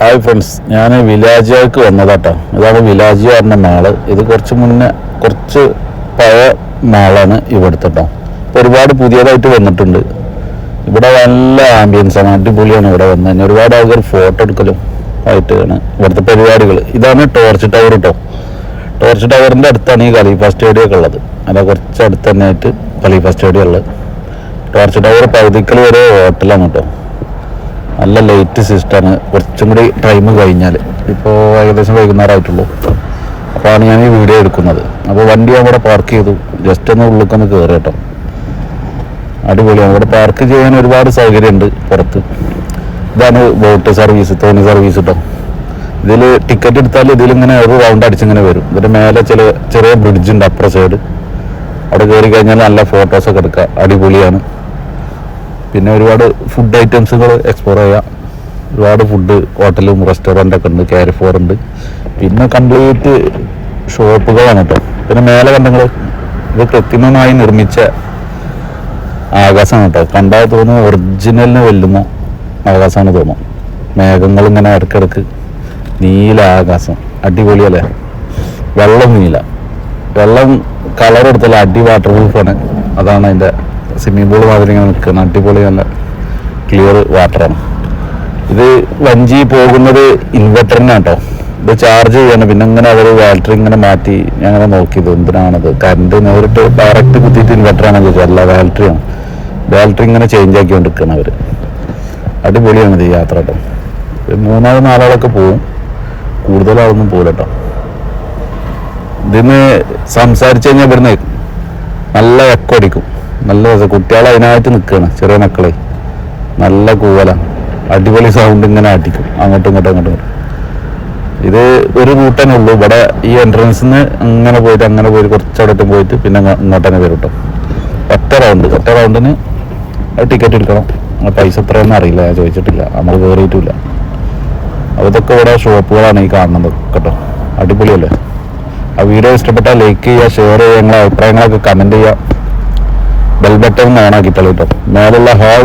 Hi friends ഞാൻ വിലാജിയാക്ക് വന്നതാട്ടോ. ഇതാണ് വിലാജി പറഞ്ഞ മാൾ. ഇത് കുറച്ച് മുന്നേ കുറച്ച് പഴയ മാളാണ് ഇവിടുത്തെ കേട്ടോ ഇപ്പോൾ ഒരുപാട് പുതിയതായിട്ട് വന്നിട്ടുണ്ട്. ഇവിടെ നല്ല ആംബിയൻസാണ് അടിപൊളിയാണ് ഇവിടെ വന്നത്. തന്നെ ഒരുപാട് ആൾക്കാർ ഫോട്ടോ എടുക്കലും ആയിട്ടാണ് ഇവിടുത്തെ പരിപാടികൾ ഇതാണ് ടോർച്ച് ടവർ കേട്ടോ ടോർച്ച് ടവറിന്റെ അടുത്താണ് ഈ ഖലീഫ സ്റ്റേഡിയം ഒക്കെ ഉള്ളത്. അല്ല കുറച്ച് അടുത്ത് തന്നെ ആയിട്ട് ഖലീഫ സ്റ്റേഡിയം ഉള്ളത്. ടോർച്ച് ടവർ പകുതിക്കൽ വരെ ഹോട്ടലാണ് കേട്ടോ നല്ല ലേറ്റ് സിസ്റ്റമാണ് കുറച്ചും കൂടി ടൈം കഴിഞ്ഞാൽ ഇപ്പോൾ ഏകദേശം വൈകുന്നേരമായിട്ടുള്ളൂ അപ്പോഴാണ് ഞാൻ ഈ വീഡിയോ എടുക്കുന്നത്. അപ്പോൾ വണ്ടി അവിടെ പാർക്ക് ചെയ്തു. ജസ്റ്റ് ഒന്ന് ഉള്ളിലേക്കൊന്ന് കയറി കേട്ടോ. അടിപൊളിയാണ് ഇവിടെ പാർക്ക് ചെയ്യാൻ ഒരുപാട് സൗകര്യമുണ്ട് പുറത്ത്. ഇതാണ് ബോട്ട് സർവീസ് തോണി സർവീസ് കേട്ടോ ഇതിൽ ടിക്കറ്റ് എടുത്താൽ ഇതിലിങ്ങനെ ഒരു റൗണ്ട് അടിച്ചിങ്ങനെ വരും. ഇതിന്റെ മേലെ ചില ചെറിയ ബ്രിഡ്ജ് ഉണ്ട് അപ്പുറ സൈഡ് അവിടെ കയറി കഴിഞ്ഞാൽ നല്ല ഫോട്ടോസൊക്കെ എടുക്കുക അടിപൊളിയാണ്. പിന്നെ ഒരുപാട് ഫുഡ് ഐറ്റംസുകൾ എക്സ്പ്ലോർ ചെയ്യാം. ഒരുപാട് ഫുഡ് ഹോട്ടലും റെസ്റ്റോറന്റ് ഒക്കെ ഉണ്ട് കാരിഫോർ ഉണ്ട്. പിന്നെ കംപ്ലീറ്റ് ഷോപ്പുകളാണ് കേട്ടോ പിന്നെ മേലെ കണ്ടങ്ങൾ ഇത് കൃത്രിമമായി നിർമ്മിച്ച ആകാശമാണ് കേട്ടോ കണ്ടാൽ തോന്നുന്നു ഒറിജിനലിന് വെല്ലുന്ന ആകാശമാണ് തോന്നുന്നു. മേഘങ്ങൾ ഇങ്ങനെ ഇടക്കിടക്ക് നീല ആകാശം. അടിപൊളിയല്ലേ വെള്ളം നീല. വെള്ളം കളർ എടുത്തല്ല അടി വാട്ടർ പ്രൂഫാണ് അതാണ് അതിന്റെ സ്വിമ്മിംഗ് പൂൾ മാതിരി ഇങ്ങനെ നിൽക്കുന്ന അടിപൊളി നല്ല ക്ലിയർ വാട്ടറാണ് ഇത് വഞ്ചി പോകുന്നത് ഇൻവെർട്ടറിനാണ് കേട്ടോ. ഇത് ചാർജ് ചെയ്യണം. പിന്നെ ഇങ്ങനെ അവർ ബാറ്ററി ഇങ്ങനെ മാറ്റി ഞാൻ അങ്ങനെ നോക്കിയത് എന്തിനാണത്? കറണ്ട് നേരിട്ട് ഡയറക്റ്റ് കുത്തിയിട്ട് ഇൻവെർട്ടറാണ് ചോദിച്ചത് അല്ല ബാറ്ററിയാണ് ബാറ്ററി ഇങ്ങനെ ചേഞ്ച് ആക്കിക്കൊണ്ടിരിക്കുകയാണ് അവർ അടിപൊളിയാണ് ഇത് യാത്ര കേട്ടോ. ഒരു മൂന്നാൽ നാലാളൊക്കെ പോവും. കൂടുതലാളൊന്നും പോകില്ല കേട്ടോ. ഇതിന് സംസാരിച്ചു കഴിഞ്ഞാൽ ഇവിടുന്ന് നല്ല എക്കോ അടിക്കും. നല്ല രസം. കുട്ടികൾ അതിനായിട്ട് നിൽക്കുകയാണ് ചെറിയ മക്കളെ. നല്ല കൂവല അടിപൊളി സൗണ്ട് ഇങ്ങനെ അടിക്കും അങ്ങോട്ടും ഇങ്ങോട്ടും അങ്ങോട്ടും ഇത് ഒരു റൂട്ട് ഉള്ളൂ. ഇവിടെ ഈ എൻട്രൻസിൽ നിന്ന് അങ്ങനെ പോയിട്ട് അങ്ങനെ പോയിട്ട് അവിടെ പോയിട്ട് പിന്നെ ഇങ്ങോട്ട് തന്നെ വരും കേട്ടോ ഒറ്റ റൗണ്ട് ഒറ്റ റൗണ്ടിന് ടിക്കറ്റ് എടുക്കണം. പൈസ എത്രയെന്ന് അറിയില്ല. ഞാൻ ചോദിച്ചിട്ടില്ല. നമ്മൾ കയറിയിട്ടില്ല അപ്പോൾ ഇതൊക്കെ ഇവിടെ ഷോപ്പുകളാണ് ഈ കാണുന്നത് കേട്ടോ. അടിപൊളിയല്ലേ? ആ വീഡിയോ ഇഷ്ടപ്പെട്ടാൽ ലൈക്ക് ചെയ്യുക ഷെയർ ചെയ്യുക നിങ്ങളെ അഭിപ്രായങ്ങളൊക്കെ കമന്റ് ചെയ്യുക. ബെൽ ഓണാക്കി ആക്കിയിട്ടല്ലോ കേട്ടോ മേലുള്ള ഹാൾ